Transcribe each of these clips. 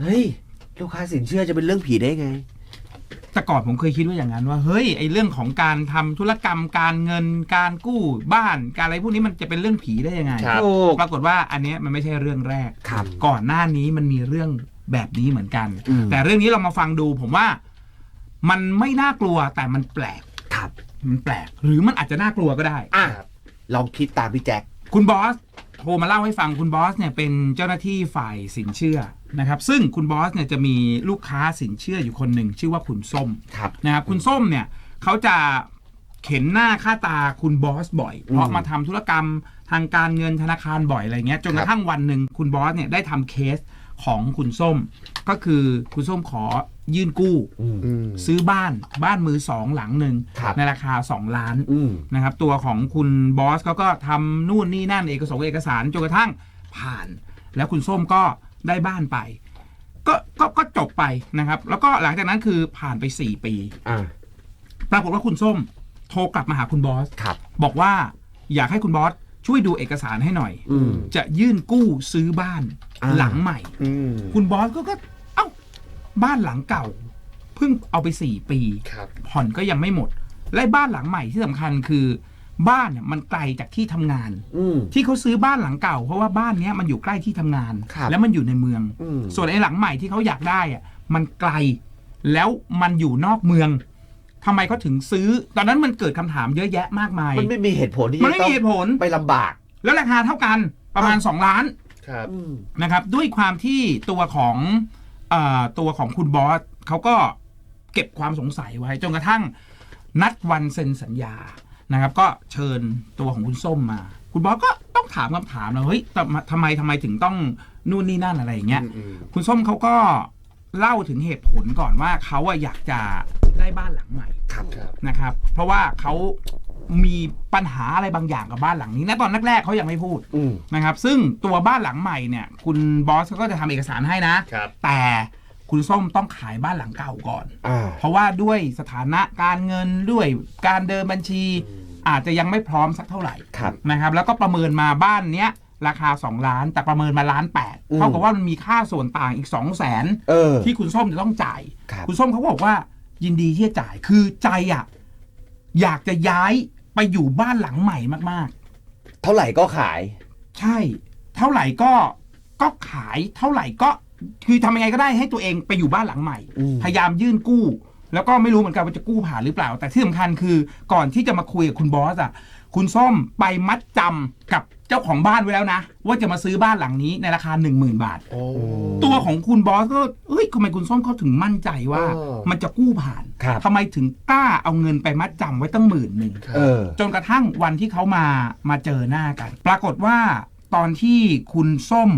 เฮ้ยลูกค้าสินเชื่อจะเป็นเรื่องผีได้ไง แต่ก่อนผมเคยคิดว่าอย่างนั้นว่าเฮ้ยไอเรื่องของการทำธุรกรรมการเงินการกู้บ้านการอะไรพวกนี้มันจะเป็นเรื่องผีได้ยังไงครับ ถูก ปรากฏว่าอันเนี้ยมันไม่ใช่เรื่องแรก ครับ ก่อนหน้านี้มันมีเรื่องแบบนี้เหมือนกัน อืม แต่เรื่องนี้เรามาฟังดูผมว่ามันไม่น่ากลัวแต่มันแปลกครับ มันแปลก หรือมันอาจจะน่ากลัวก็ได้ อะครับลองคิดตามพี่แจ็ค คุณบอสโทรมาเล่าให้ฟังคุณบอสเนี่ยเป็นเจ้าหน้าที่ฝ่ายสินเชื่อ นะครับซึ่งคุณบอสเนี่ยจะมีลูกค้าสินเชื่ออยู่คนหนึ่งชื่อว่าคุณส้มครับ นะครับคุณส้มเนี่ยเขาจะเข็นหน้าค่าตาคุณบอสบ่อย เพราะมาทำธุรกรรมทางการเงินธนาคารบ่อยอะไรเงี้ยจนกระทั่งวันหนึ่งคุณบอสเนี่ยได้ทำเคสของคุณส้ม ก็คือคุณส้มขอยื่นกู้ อืมอืมซื้อบ้านบ้านมือสองหลังหนึ่งครับ ในราคา 2 ล้าน อืม นะครับตัวของคุณบอสเขาก็ทำนู่นนี่นั่นเอกสารเอกสารจนกระทั่งผ่าน แล้วคุณส้มก็ ได้บ้านไป ก็ก็ก็จบไปนะครับ แล้วก็หลังจากนั้นคือผ่านไป4ปี อ่า ปรากฏว่าคุณส้มโทรกลับมาหาคุณบอส ครับ บอกว่าอยากให้คุณบอสช่วยดูเอกสารให้หน่อย อืม จะยื่นกู้ซื้อบ้านอ่า หลังใหม่ อืมคุณบอสก็ก็ เอ้า บ้านหลังเก่า เพิ่งเอาไปสี่ปี ครับ ผ่อนก็ยังไม่หมด และบ้านหลังใหม่ที่สำคัญคือ บ้านเนี่ยมันไกลจากที่ทำงาน อืม ที่เขาซื้อบ้านหลังเก่า เพราะว่าบ้านเนี้ยมันอยู่ใกล้ที่ทำงาน ครับแล้วมันอยู่ในเมือง อืม ส่วนไอ้หลังใหม่ที่เขาอยากได้อะมันไกล แล้วมันอยู่นอกเมืองทำไมเขาถึงซื้อ ตอนนั้นมันเกิดคำถามเยอะแยะมากมาย มันไม่มีเหตุผลที่มันจะไม่ต้อมีงเหตุผล ไปลำบาก แล้วราคาเท่ากันประมาณ 2 ล้านครับ อืม นะครับ ด้วยความที่ตัวของเออตัวของคุณบอสเขาก็เก็บความสงสัยไว้จนกระทั่งนัดวันเซ็นสัญญา นะครับ ก็เชิญตัวของคุณส้มมา คุณบอสก็ต้องถามคำถามแล้วเฮ้ยแต่ทำไมทำไมถึงต้องนู่นนี่นั่นอะไรอย่างเงี้ยอืมคุณส้มเขาก็เล่าถึงเหตุผลก่อนว่าเขาอะอยากจะได้บ้านหลังใหม่ครับครับนะครับ เพราะว่าเขามีปัญหาอะไรบางอย่างกับบ้านหลังนี้นะตอนแรกๆเขายังไม่พูดอืมนะครับ ซึ่งตัวบ้านหลังใหม่เนี่ย คุณบอสเขาก็จะทำเอกสารให้นะครับแต่ คุณส้มต้องขายบ้านหลังเก่าก่อน อ่า เพราะว่าด้วยสถานะการเงินด้วยการเดินบัญชี อาจจะยังไม่พร้อมสักเท่าไหร่ครับ นะครับ แล้วก็ประเมินมาบ้านเนี้ยราคา 2 ล้านแต่ประเมินมาล้านแปดอืม เท่ากับว่ามันมีค่าส่วนต่างอีก 2 0 0แสนเออ ที่คุณส้มจะต้องจ่ายครับคุณส้มเขาก็บอกว่ายินดีที่จะจ่ายคือใจอะอยากจะย้ายไปอยู่บ้านหลังใหม่มากเท่าไหร่ก็ขาย ๆ ใช่ เท่าไหร่ก็ก็ขายเท่าไหร่ก็ คือทำยังไงก็ได้ให้ตัวเองไปอยู่บ้านหลังใหม่ อืม พยายามยื่นกู้ แล้วก็ไม่รู้เหมือนกันว่าจะกู้ผ่านหรือเปล่า แต่ที่สำคัญคือก่อนที่จะมาคุยกับคุณบอสอะ คุณส้มไปมัดจำกับเจ้าของบ้านไว้แล้วนะ ว่าจะมาซื้อบ้านหลังนี้ในราคา 1 0,000 บาท โอ้ ตัวของคุณบอสก็เอ้ยทำไมคุณส้มเขาถึงมั่นใจว่า เออมันจะกู้ผ่านครับ ทำไมถึงกล้าเอาเงินไปมัดจำไว้ตั้งหมื่นหนึ่งครับเออ จนกระทั่งวันที่เขามามาเจอหน้ากัน ปรากฏว่าตอนที่คุณส้ม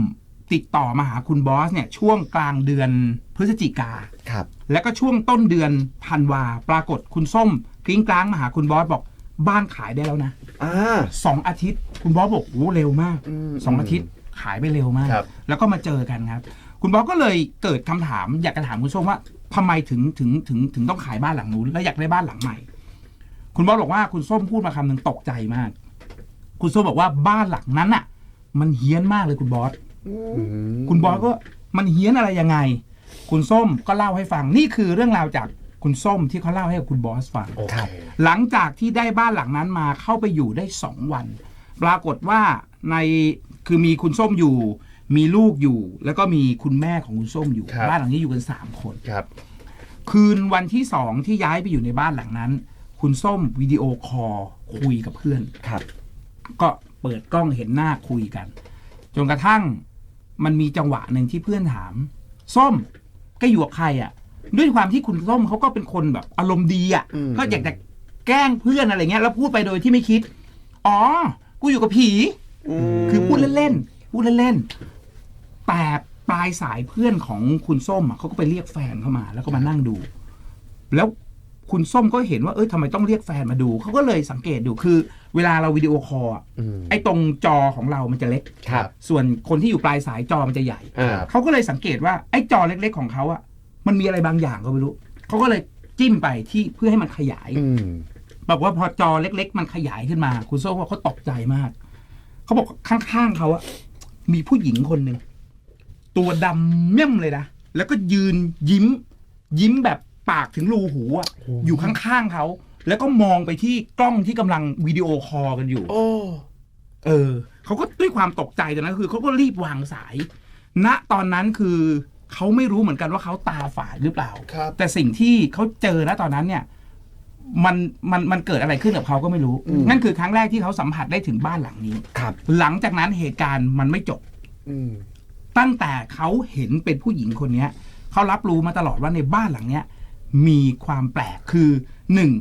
ติดต่อมาหาคุณบอสเนี่ย ช่วงกลางเดือนพฤศจิกา ครับ แล้วก็ช่วงต้นเดือนธันวา ปรากฏคุณส้มกริ้งกลางมาหาคุณบอสบอกบ้านขายได้แล้วนะอ่า สองอาทิตย์ คุณบอสบอกโอ้เร็วมากอืมสองอาทิตย์ขายไปเร็วมาก ครับ แล้วก็มาเจอกันครับ คุณบอสก็เลยเกิดคำถาม อยากจะถามคุณส้มว่าทำไมถึงถึงถึงถึงต้องขายบ้านหลังนู้นแล้วอยากได้บ้านหลังใหม่ คุณบอสบอกว่าคุณส้มพูดมาคำหนึ่งตกใจมาก คุณส้มบอกว่าบ้านหลังนั้นอะ มันเฮี้ยนมากเลยคุณบอสอืม คุณบอสก็มันเฮี้ยนอะไรยังไง คุณส้มก็เล่าให้ฟังนี่คือเรื่องราวจากคุณส้มที่เขาเล่าให้กับคุณบอสฟังโอเคหลังจากที่ได้บ้านหลังนั้นมาเข้าไปอยู่ได้สองวัน ปรากฏว่าในคือมีคุณส้มอยู่ มีลูกอยู่ แล้วก็มีคุณแม่ของคุณส้มอยู่ครับบ้านหลังนี้อยู่กันสามคนครับ คืนวันที่สองที่ย้ายไปอยู่ในบ้านหลังนั้น คุณส้มวิดีโอคอลคุยกับเพื่อนครับ ก็เปิดกล้องเห็นหน้าคุยกัน จนกระทั่ง มันมีจังหวะหนึ่งที่เพื่อนถาม ส้มแกอยู่กับใครอะ่ะ ด้วยความที่คุณส้มเขาก็เป็นคนแบบอารมณ์ดีอะ่ะ อืม ก็อยากจะแกล้งเพื่อนอะไรเงี้ย แล้วพูดไปโดยที่ไม่คิด อ๋อ กูอยู่กับผี คือพูดเล่นๆ พูดเล่นๆ แต่ปลายสายเพื่อนของคุณส้มอะเขาก็ไปเรียกแฟนเข้ามา แล้วก็มานั่งดู แล้ว คุณส้มก็เห็นว่าเอ้ยทำไมต้องเรียกแฟนมาดูเขาก็เลยสังเกตดูคือ เวลาเราวิดีโอคอลอะอืม ไอ้ตรงจอของเรามันจะเล็ก ครับ ส่วนคนที่อยู่ปลายสายจอมันจะใหญ่ อ่า เขาก็เลยสังเกตว่าไอ้จอเล็ก ๆ ของเขาอะมันมีอะไรบางอย่างก็ไม่รู้เขาก็เลยจิ้มไปที่เพื่อให้มันขยาย อืม บอกว่าพอจอเล็ก ๆ มันขยายขึ้นมา คุณโซ่ว่าเขาตกใจมาก เขาบอกข้างๆเขาอะมีผู้หญิงคนหนึ่งตัวดำเมี่ยมเลยนะแล้วก็ยืนยิ้ม ยิ้มแบบ ปากถึงรูหูอะอยู่ข้างๆเขา แล้วก็มองไปที่กล้องที่กำลังวิดีโอคอลกันอยู่ โอ้เออเขาก็ด้วยความตกใจตอนนั้นคือเขาก็รีบวางสาย ณตอนนั้นคือเขาไม่รู้เหมือนกันว่าเขาตาฝาดหรือเปล่าครับแต่สิ่งที่เขาเจอณตอนนั้นเนี่ย มันมันมันเกิดอะไรขึ้นกับเขาก็ไม่รู้อืมนั่นคือครั้งแรกที่เขาสัมผัสได้ถึงบ้านหลังนี้ครับ หลังจากนั้นเหตุการณ์มันไม่จบอืมตั้งแต่เขาเห็นเป็นผู้หญิงคนเนี้ยเขารับรู้มาตลอดว่าในบ้านหลังเนี้ย มีความแปลกคือหนึ่ง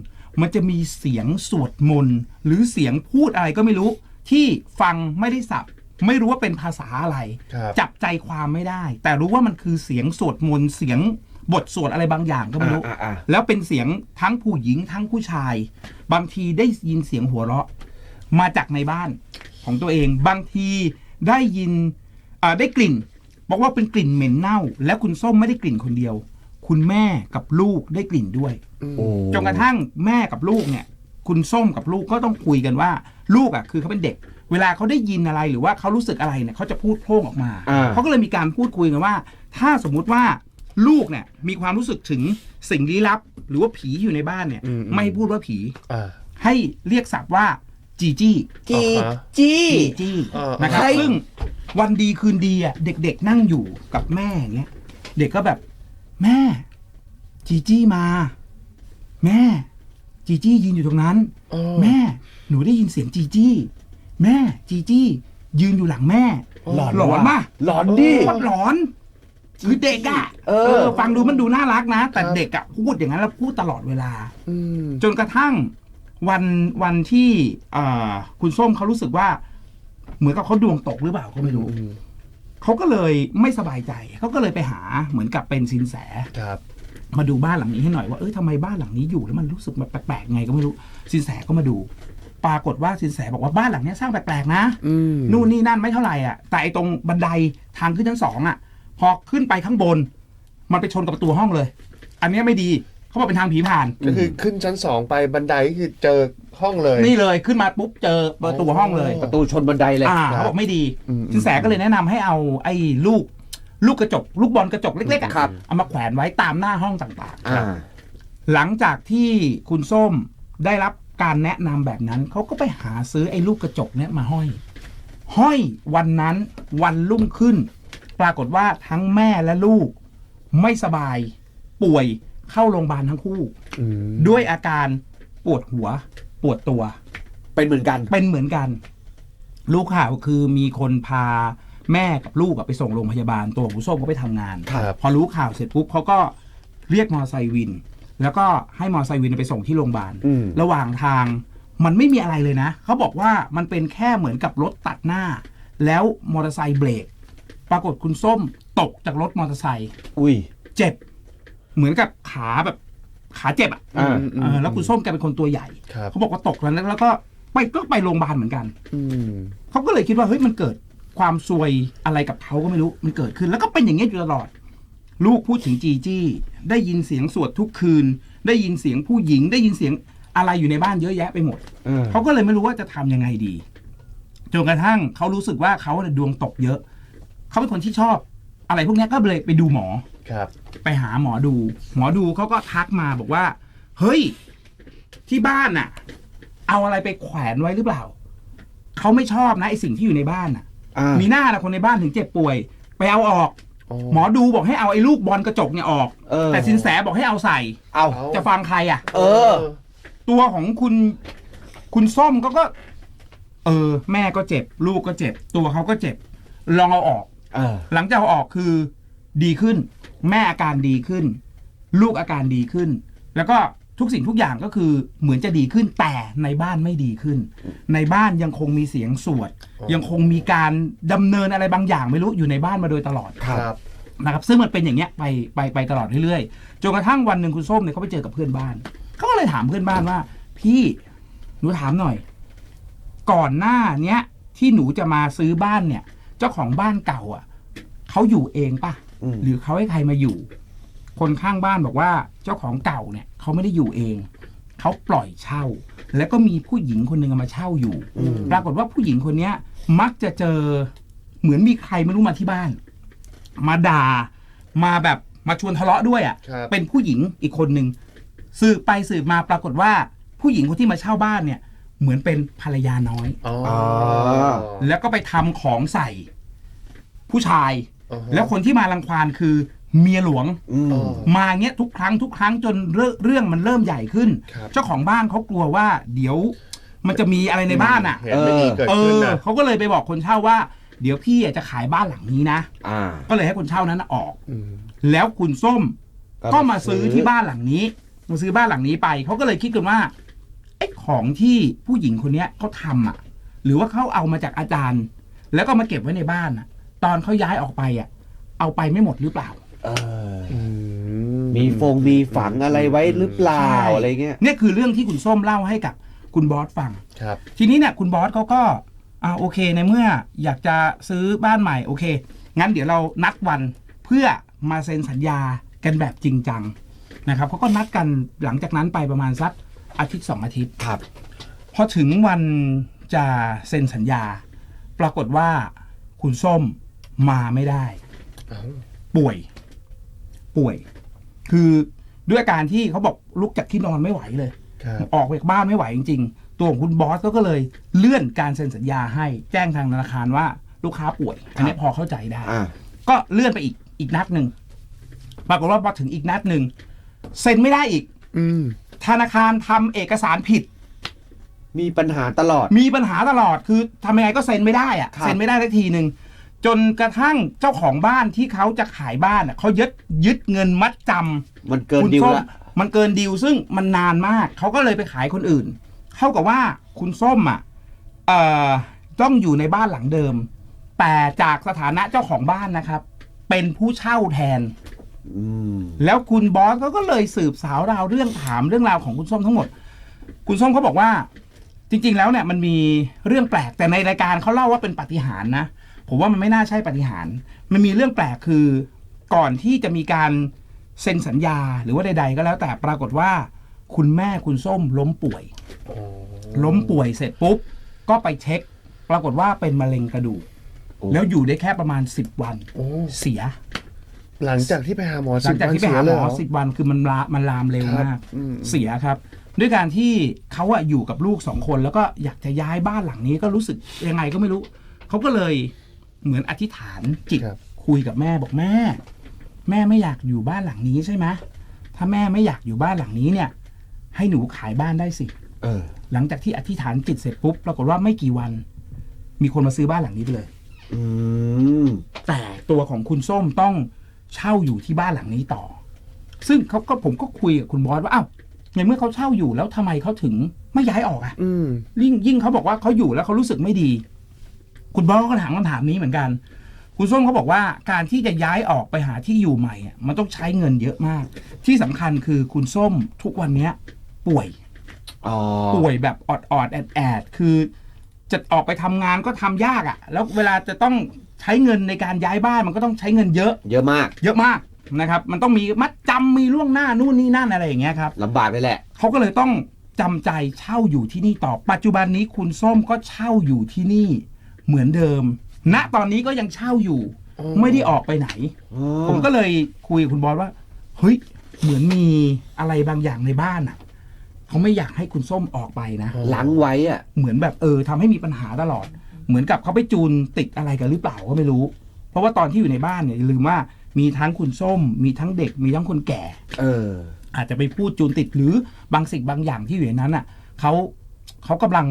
มันจะมีเสียงสวดมนต์หรือเสียงพูดอะไรก็ไม่รู้ ที่ฟังไม่ได้สับไม่รู้ว่าเป็นภาษาอะไร ครับจับใจความไม่ได้ แต่รู้ว่ามันคือเสียงสวดมนต์เสียงบทสวดอะไรบางอย่างก็ไม่รู้ อ่าอ่าอ่าแล้วเป็นเสียงทั้งผู้หญิงทั้งผู้ชาย บางทีได้ยินเสียงหัวเราะ มาจากในบ้านของตัวเอง บางทีได้ยินอ่าได้กลิ่น บอกว่าเป็นกลิ่นเหม็นเน่า และคุณส้มไม่ได้กลิ่นคนเดียว คุณแม่กับลูกได้กลิ่นด้วยโอ้จนกระทั่งแม่กับลูกเนี่ย คุณส้มกับลูกก็ต้องคุยกันว่า ลูกอะคือเขาเป็นเด็ก เวลาเขาได้ยินอะไรหรือว่าเขารู้สึกอะไรเนี่ยเขาจะพูดโพร่งออกมาอ่าเขาก็เลยมีการพูดคุยกันว่า ถ้าสมมุติว่าลูกเนี่ยมีความรู้สึกถึงสิ่งลี้ลับ หรือว่าผีอยู่ในบ้านเนี่ยอืมไม่พูดว่าผีอ่าให้เรียกศัพท์ว่าจีจี้จีอ่าฮะจีจีจี้อ่านนะครับใช่ซึ่งวันดีคืนดีอะเด็ก ๆ นั่งอยู่กับแม่อย่างเงี้ย เด็กก็แบบ แม่ จีจี้มา แม่ จีจี้ยืนอยู่ตรงนั้นอ๋อแม่ หนูได้ยินเสียงจีจี้ แม่ จีจี้ ยืนอยู่หลังแม่ หลอนหลอนว่ะมากหลอนดิโคตรหลอนคือเด็กอะเออ ฟังดูมันดูน่ารักนะ แต่ครับเด็กอะพูดอย่างนั้นแล้วพูดตลอดเวลาอืมจนกระทั่งวันวันที่เอ่อคุณส้มเขารู้สึกว่า เหมือนกับเขาดวงตกหรือเปล่าก็ไม่รู้อืม เขาก็เลยไม่สบายใจ เขาก็เลยไปหาเหมือนกับเป็นสินแส ครับ มาดูบ้านหลังนี้ให้หน่อยว่าเอ้ยทำไมบ้านหลังนี้อยู่แล้วมันรู้สึกแบบแปลกๆไงก็ไม่รู้สินแสก็มาดู ปรากฏว่าสินแสบอกว่าบ้านหลังเนี้ยสร้างแปลกๆนะ อืมนู่นนี่นั่นไม่เท่าไหร่อะแต่ไอ้ตรงบันไดทางขึ้นชั้นสองอะ พอขึ้นไปข้างบน มันไปชนกับประตูห้องเลย อันเนี้ยไม่ดีเขาบอกเป็นทางผีผ่าน ก็คือขึ้นชั้นสองไปบันไดก็คือเจอ ห้องเลย นี่เลยขึ้นมาปุ๊บเจอประตูห้องเลย ประตูชนบันไดเลย อ่าครับเขาบอกไม่ดีอืม สินแสก็เลยแนะนำให้เอาไอ้ลูก ลูกกระจก ลูกบอลกระจกเล็กๆอะครับ เอามาแขวนไว้ตามหน้าห้องต่างอ่าๆหลังจากที่คุณส้มได้รับการแนะนำแบบนั้น เขาก็ไปหาซื้อไอ้ลูกกระจกเนี้ยมาห้อย ห้อยวันนั้นวันรุ่งขึ้น ปรากฏว่าทั้งแม่และลูก ไม่สบายป่วยเข้าโรงพยาบาลทั้งคู่อืมด้วยอาการปวดหัว ปวดตัว เป็นเหมือนกัน เป็นเหมือนกัน ลูกข่าวคือมีคนพาแม่กับลูกอะไปส่งโรงพยาบาลตัวของคุณส้มก็ไปทำงาน ครับ พอรู้ข่าวเสร็จปุ๊บเขาก็เรียกมอไซค์วิน แล้วก็ให้มอไซค์วินไปส่งที่โรงพยาบาล อืม ระหว่างทางมันไม่มีอะไรเลยนะ เขาบอกว่ามันเป็นแค่เหมือนกับรถตัดหน้า แล้วมอเตอร์ไซค์เบรก ปรากฏคุณส้มตกจากรถมอเตอร์ไซค์อุ้ย เจ็บ เหมือนกับขาแบบ ขาเจ็บอะอ่าเออแล้วคุณส้มแกเป็นคนตัวใหญ่ ครับเขาบอกว่าตกแล้วแล้วก็ไปก็ไปโรงพยาบาลเหมือนกัน อืมเขาก็เลยคิดว่าเฮ้ยมันเกิดความซวยอะไรกับเขาก็ไม่รู้มันเกิดขึ้น แล้วก็เป็นอย่างเงี้ยอยู่ตลอด ลูกพูดถึงจีจี้ ได้ยินเสียงสวดทุกคืน ได้ยินเสียงผู้หญิง ได้ยินเสียงอะไรอยู่ในบ้านเยอะแยะไปหมดเออเขาก็เลยไม่รู้ว่าจะทำยังไงดี จนกระทั่งเขารู้สึกว่าเขาเนี่ยดวงตกเยอะ เขาเป็นคนที่ชอบ อะไรพวกเนี้ยก็เลยไปดูหมอ ครับ ไปหาหมอดู หมอดูเขาก็ทักมาบอกว่า เฮ้ย ที่บ้านน่ะ เอาอะไรไปแขวนไว้หรือเปล่าเขาไม่ชอบนะไอสิ่งที่อยู่ในบ้านน่ะ อ่ามีหน้าละคนในบ้านถึงเจ็บป่วย ไปเอาออกหมอดูบอกให้เอาไอ้ลูกบอลกระจกเนี่ยออก เออ แต่สินแสบอกให้เอาใส่ เอา เอาจะฟังใครอะ เออ ตัวของคุณ คุณส้มก็ก็ เออ แม่ก็เจ็บ ลูกก็เจ็บ ตัวเขาก็เจ็บ ลองเอาออก เออ หลังจากเอาออกคือดีขึ้น แม่อาการดีขึ้น ลูกอาการดีขึ้น แล้วก็ทุกสิ่งทุกอย่างก็คือเหมือนจะดีขึ้นแต่ในบ้านไม่ดีขึ้น ในบ้านยังคงมีเสียงสวดอ๋อยังคงมีการดำเนินอะไรบางอย่างไม่รู้อยู่ในบ้านมาโดยตลอดครับนะครับ ซึ่งมันเป็นอย่างเงี้ยไปไปไปตลอดเรื่อยๆจนกระทั่งวันหนึ่งคุณส้มเนี่ยเขาไปเจอกับเพื่อนบ้านเขาก็เลยถามเพื่อนบ้านว่า พี่หนูถามหน่อย ก่อนหน้าเนี้ยที่หนูจะมาซื้อบ้านเนี่ย เจ้าของบ้านเก่าอะเขาอยู่เองปะอืม หรือเขาให้ใครมาอยู่ คนข้างบ้านบอกว่าเจ้าของเก่าเนี่ยเขาไม่ได้อยู่เอง เขาปล่อยเช่า แล้วก็มีผู้หญิงคนหนึ่งเอามาเช่าอยู่อืมปรากฏว่าผู้หญิงคนเนี้ย มักจะเจอเหมือนมีใครไม่รู้มาที่บ้าน มาด่ามาแบบมาชวนทะเลาะด้วยอะครับเป็นผู้หญิงอีกคนหนึ่งสืบไปสืบมาปรากฏว่า ผู้หญิงคนที่มาเช่าบ้านเนี่ย เหมือนเป็นภรรยาน้อยอ๋อแล้วก็ไปทำของใส่ ผู้ชายอ่าฮะ แล้วคนที่มารังควานคือเมียหลวงอืมอ๋อมาเงี้ยทุกครั้งทุกครั้งจนเรื่องเรื่องมันเริ่มใหญ่ขึ้นครับเจ้าของบ้านเขากลัวว่าเดี๋ยวมันจะมีอะไรในบ้านอะเหตุไม่ดีเกิดเอขึ้นอนะเขาก็เลยไปบอกคนเช่าว่า เดี๋ยวพี่อะจะขายบ้านหลังนี้นะอ่าก็เลยให้คนเช่านั้นน่ะออกมแล้วคุณส้มก็มาซื้อที่บ้านหลังนี้มาซื้อบ้านหลังนี้ไปเขาก็เลยคิดกันว่าไอ้ของที่ผู้หญิงคนเนี้ยเขาทำอะ หรือว่าเขาเอามาจากอาจารย์ แล้วก็มาเก็บไว้ในบ้านอะ ตอนเขาย้ายออกไปอะ เอาไปไม่หมดหรือเปล่า เอออืมีฟงมีฝังอะไรไว้หรือเปล่าใช่ อะไรเงี้ย เนี่ยคือเรื่องที่คุณส้มเล่าให้กับคุณบอสฟัง ครับ ทีนี้เนี่ยคุณบอสเขาก็อ่าโอเคในเมื่ออยากจะซื้อบ้านใหม่โอเค งั้นเดี๋ยวเรานัดวันเพื่อมาเซ็นสัญญากันแบบจริงจังนะครับเขาก็นัดกันหลังจากนั้นไปประมาณสักอาทิตย์สองอาทิตย์ ครับ พอถึงวันจะเซ็นสัญญา ปรากฏว่าคุณส้ม มาไม่ได้เอ้าป่วย ป่วย คือด้วยอาการที่เขาบอกลุกจากที่นอนไม่ไหวเลยครับออกจากบ้านไม่ไหวจริง ๆ ตัวของคุณบอสก็เลยเลื่อนการเซ็นสัญญาให้แจ้งทางธนาคารว่าลูกค้าป่วยอันนี้พอเข้าใจได้อ่าก็เลื่อนไปอีกอีกนัดหนึ่งปรากฏว่าพอถึงอีกนัดหนึ่งเซ็นไม่ได้อีก อืมธนาคารทำเอกสารผิด มีปัญหาตลอด มีปัญหาตลอดคือทำยังไงก็เซ็นไม่ได้อะครับเซ็นไม่ได้สักทีหนึ่ง จนกระทั่งเจ้าของบ้านที่เขาจะขายบ้านอะเขายึดยึดเงินมัดจำมันเกินคุณดิวส้มละ มันเกินดิวซึ่งมันนานมาก เขาก็เลยไปขายคนอื่น เท่ากับว่าคุณส้มอะเอ่อต้องอยู่ในบ้านหลังเดิม แต่จากสถานะเจ้าของบ้านนะครับ เป็นผู้เช่าแทน อืม แล้วคุณบอสเขาก็เลยสืบสาวราวเรื่องถามเรื่องราวของคุณส้มทั้งหมด คุณส้มเขาบอกว่า จริง ๆ แล้วเนี่ยมันมีเรื่องแปลกแต่ในรายการเขาเล่าว่าเป็นปาฏิหาริย์นะ ผมว่ามันไม่น่าใช่ปาฏิหาริย์มันมีเรื่องแปลกคือก่อนที่จะมีการเซ็นสัญญาหรือว่าใด ๆ ก็แล้วแต่ปรากฏว่า คุณแม่คุณส้มล้มป่วยโอ้ล้มป่วยเสร็จปุ๊บ ก็ไปเช็ค ปรากฏว่าเป็นมะเร็งกระดูกโอ้แล้วอยู่ได้แค่ประมาณ10วันโอ้ เสีย หลังจากที่ไปหาหมอหลังจากที่ไปหาหมอสิบวันเสียเลยเรสิบวันคือมันลามันลามเร็วครับมากอืม เสียครับ ด้วยการที่เขาอะอยู่กับลูกสองคนแล้วก็อยากจะย้ายบ้านหลังนี้ก็รู้สึกยังไงก็ไม่รู้ เขาก็เลย เหมือนอธิษฐานจิตครับ คุยกับแม่บอกแม่ แม่ไม่อยากอยู่บ้านหลังนี้ใช่ไหมถ้าแม่ไม่อยากอยู่บ้านหลังนี้เนี่ย ให้หนูขายบ้านได้สิ เออ หลังจากที่อธิษฐานจิตเสร็จปุ๊บปรากฏว่าไม่กี่วัน มีคนมาซื้อบ้านหลังนี้ไปเลย อืม แต่ตัวของคุณส้มต้องเช่าอยู่ที่บ้านหลังนี้ต่อ ซึ่งเขาก็ผมก็คุยกับคุณบอสว่าอ้าวในเมื่อเขาเช่าอยู่แล้วทำไมเขาถึงไม่ย้ายออกอะอืม ยิ่งยิ่งเขาบอกว่าเขาอยู่แล้วเขารู้สึกไม่ดี คุณบอสก็ถามคำถามนี้เหมือนกัน คุณส้มเขาบอกว่าการที่จะย้ายออกไปหาที่อยู่ใหม่อะมันต้องใช้เงินเยอะมาก ที่สำคัญคือคุณส้มทุกวันเนี้ย ป่วย อ๋อ ป่วยแบบออดออดแอดแอดคือ จะออกไปทำงานก็ทำยากอะ่ะ แล้วเวลาจะต้องใช้เงินในการย้ายบ้านมันก็ต้องใช้เงินเยอะ เยอะมากเยอะมากนะครับ มันต้องมีมัดจำมีล่วงหน้านู่นนี่นั่นอะไรอย่างเงี้ยครับลำบากเลยแหละ เขาก็เลยต้องจำใจเช่าอยู่ที่นี่ต่อ ปัจจุบันนี้คุณส้มก็เช่าอยู่ที่นี่ เหมือนเดิม ณตอนนี้ก็ยังเช่าอยู่อ๋อไม่ได้ออกไปไหนอ๋อผมก็เลยคุยกับคุณบอสว่า เฮ้ย เหมือนมีอะไรบางอย่างในบ้านอะเขาไม่อยากให้คุณส้มออกไปนะหลังไว้อะ เหมือนแบบเออทำให้มีปัญหาตลอด เหมือนกับเขาไปจูนติดอะไรกันหรือเปล่าก็ไม่รู้ เพราะว่าตอนที่อยู่ในบ้านเนี่ยอย่าลืมว่ามีทั้งคุณส้ม มีทั้งเด็กมีทั้งคนแก่ เออ อาจจะไปพูดจูนติดหรือบางสิ่งบางอย่างที่อยู่ในนั้นอะเขาเขากำลัง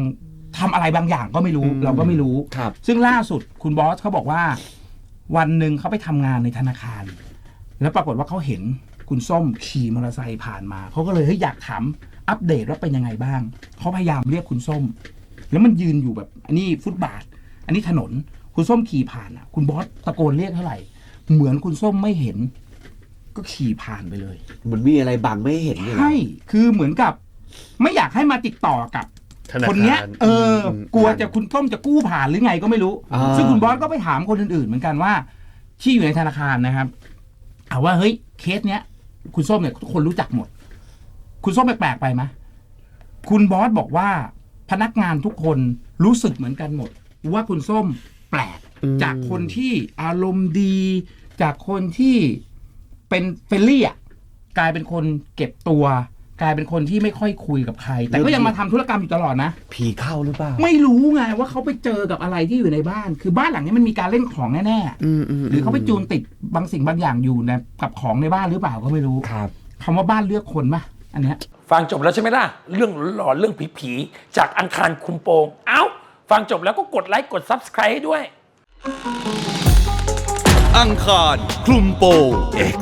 ทำอะไรบางอย่างก็ไม่รู้อืม เราก็ไม่รู้ ครับ ซึ่งล่าสุดคุณบอสเขาบอกว่า วันหนึ่งเขาไปทำงานในธนาคาร แล้วปรากฏว่าเขาเห็นคุณส้มขี่มอเตอร์ไซค์ผ่านมาเขาก็เลยเฮ้ยอยากถามอัปเดตว่าเป็นยังไงบ้างเขาพยายามเรียกคุณส้ม แล้วมันยืนอยู่แบบ อันนี้ฟุตบาท อันนี้ถนนคุณส้มขี่ผ่านอะ คุณบอสตะโกนเรียกเท่าไหร่ เหมือนคุณส้มไม่เห็น ก็ขี่ผ่านไปเลยเหมันมีอะไรบังไม่ให้เห็นเนี่ยเหรอใช่ คือเหมือนกับ ไม่อยากให้มาติดต่อกับธนา คนคารเนี้ยเอออมกลัวจะคุณส้มจะกู้ผ่านหรือไงก็ไม่รู้อ่าซึ่งคุณบอสก็ไปถามคนอื่นๆ เหมือนกันว่า ที่อยู่ในธนาคารนะครับเอาว่าเฮ้ยเคสเนี้ย คุณส้มเนี่ยทุกคนรู้จักหมด คุณส้มแปลกๆไปไหมคุณบอสบอกว่าพนักงานทุกคนรู้สึกเหมือนกันหมด ว่าคุณส้มแปลกอืมจากคนที่อารมณ์ดี จากคนที่เป็นเฟรนลี่อะกลายเป็นคนเก็บตัว กลายเป็นคนที่ไม่ค่อยคุยกับใคร แต่ก็ยังมาทำธุรกรรมอยู่ตลอดนะ ผีเข้าหรือเปล่าไม่รู้ไงว่าเขาไปเจอกับอะไรที่อยู่ในบ้าน คือบ้านหลังนี้มันมีการเล่นของแน่ๆอืมอืมหรือเขาไปจูนติดบางสิ่งบางอย่างอยู่ในกับของในบ้านหรือเปล่าก็ไม่รู้ครับ คำว่าบ้านเลือกคนป่ะอันเนี้ย ฟังจบแล้วใช่ไหมล่ะ เรื่องหลอนๆเรื่องผีๆจากอังคารคุมโปง เอ้า ฟังจบแล้วก็กดไลค์กด Subscribe ให้ด้วย อังคารคลุมโปง X